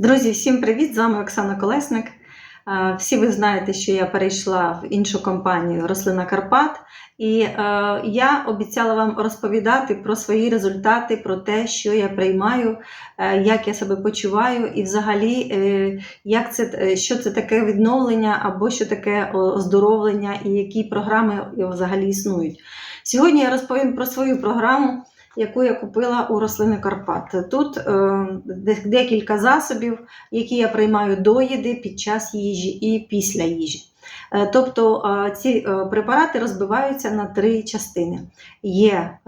Друзі, всім привіт! З вами Оксана Колесник. Е, Всі ви знаєте, що я перейшла в іншу компанію Рослина Карпат, і е, я обіцяла вам розповідати про свої результати, про те, що я приймаю, е, як я себе почуваю, і взагалі, як це, що це таке відновлення або що таке оздоровлення, і які програми взагалі існують. Сьогодні я розповім про свою програму яку я купила у рослини Карпат. Тут е, декілька засобів, які я приймаю до їди, під час їжі і після їжі. Е, Тобто е, ці препарати розбиваються на три частини. Є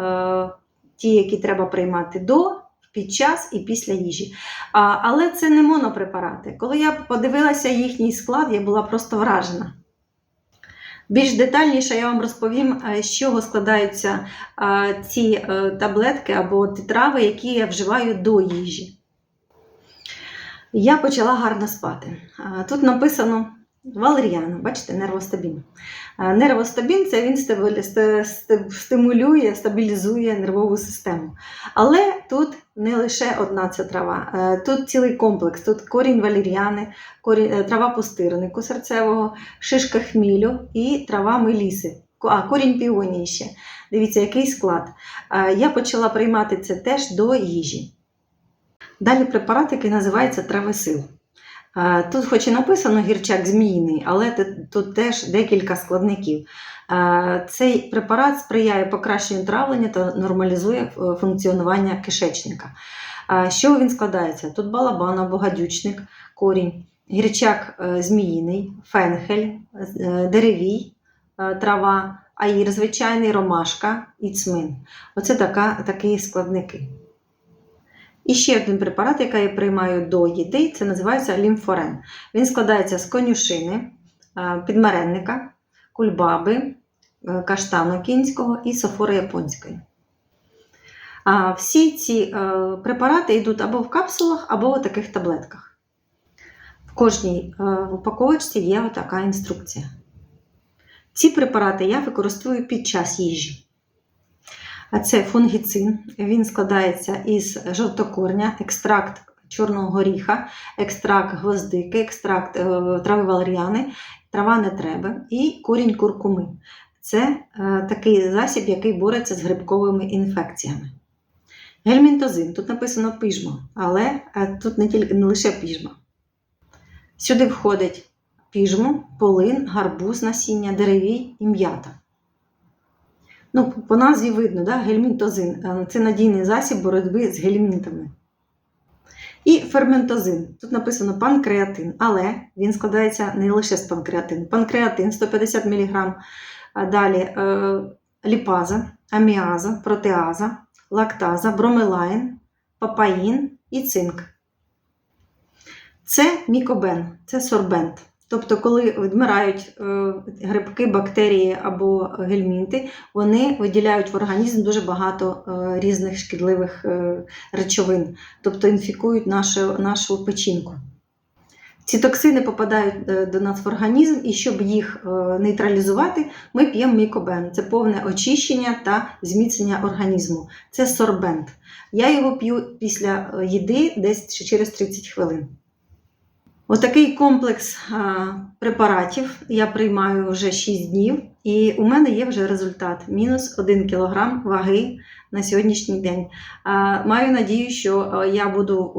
ті, які треба приймати до, під час і після їжі. А, але це не монопрепарати. Коли я подивилася їхній склад, я була просто вражена. Більш детальніше я вам розповім, е, з чого складаються е, ці е, таблетки або ті трави, які я вживаю до їжі. Я почала гарно спати. Тут написано валеріан, бачите, нервостабін. Е, Нервостабін це він стимулює, стабілізує нервову систему. Але тут не лише одна ця трава, Е, тут цілий комплекс. Тут корінь валеріани, корінь, е, трава пустирнику серцевого, шишка хмілю і трава меліси. А, корінь піонії ще. Дивіться, який склад. Я почала приймати це теж до їжі. Далі препарат, який називається травесил. Тут, хоч і написано гірчак зміїний, але тут теж декілька складників. Цей препарат сприяє покращенню травлення та нормалізує е, функціонування кишечника. Чого він складається? Тут балабан або гадючник, корінь, гірчак е, зміїний, фенхель, е, деревій, трава, аїр звичайний, ромашка і цмин. Оце така, такі складники. І ще один препарат, який я приймаю до їди, це називається лімфорен. Він складається з конюшини, е, підмаренника, кульбаби, е, каштану кінського і софори японської. Всі ці е, препарати йдуть або в капсулах, або в таких таблетках. В кожній упаковочці є така інструкція. Ці препарати я використовую під час їжі. Це фунгіцин. Він складається із жовтокорня, екстракт чорного горіха, екстракт гвоздики, екстракт е, трави валеріани, трава не треба і корінь куркуми. Це е, такий засіб, який бореться з грибковими інфекціями. Гельмінтозин. Тут написано пижма, але е, тут не, тільки, не лише піжма. Сюди входить піжму, полин, гарбуз, насіння, деревій і м'ята. Ну, по назві видно, да? гельмінтозин Е, це надійний засіб боротьби з гельмінтами. І ферментозин. Тут написано панкреатин, але він складається не лише з панкреатину. Панкреатин 150 мг, далі е, ліпаза, аміаза, протеаза, лактаза, бромелайн, папаїн і цинк. Це мікобен, це сорбент. Тобто, коли відмирають е, грибки, бактерії або гельмінти, вони виділяють в організм дуже багато е, різних шкідливих е, речовин, тобто інфікують нашу, нашу печінку. Ці токсини попадають до нас в організм, і щоб їх нейтралізувати, ми п'ємо мікобен. Це повне очищення та зміцнення організму. Це сорбент. Я його п'ю після їди десь через 30 хвилин. Отакий комплекс препаратів. Я приймаю вже 6 днів, і у мене є вже результат: мінус 1 кг ваги на сьогоднішній день. Маю надію, що я буду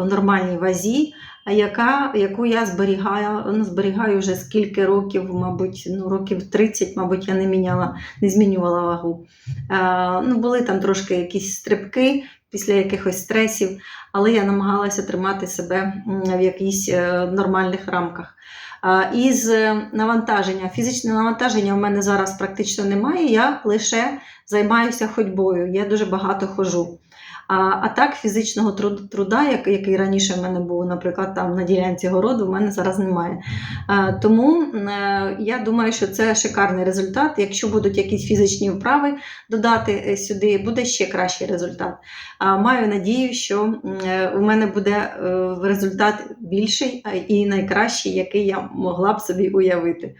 в нормальній вазі, яка, яку я зберігаю, ну, зберігаю вже скільки років, мабуть, ну, років 30, мабуть, я не міняла, не змінювала вагу. Ну, були там трошки якісь стрибки після якихось стресів але я намагалася тримати себе в якихось е, нормальних рамках. Із е, навантаження, фізичне навантаження в мене зараз практично немає, я лише займаюся ходьбою, я дуже багато ходжу. А, а так, фізичного труд- труда, як- який раніше в мене був, наприклад, там на ділянці городу, в мене зараз немає. А, тому е, я думаю, що це шикарний результат. Якщо будуть якісь фізичні вправи додати е, сюди, буде ще кращий результат. А, Маю надію, що е, у мене буде е, результат більший і найкращий, який я могла б собі уявити.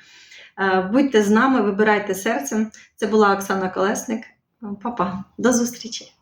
Е, Будьте з нами, вибирайте серцем. Це була Оксана Колесник. Па-па, до зустрічі!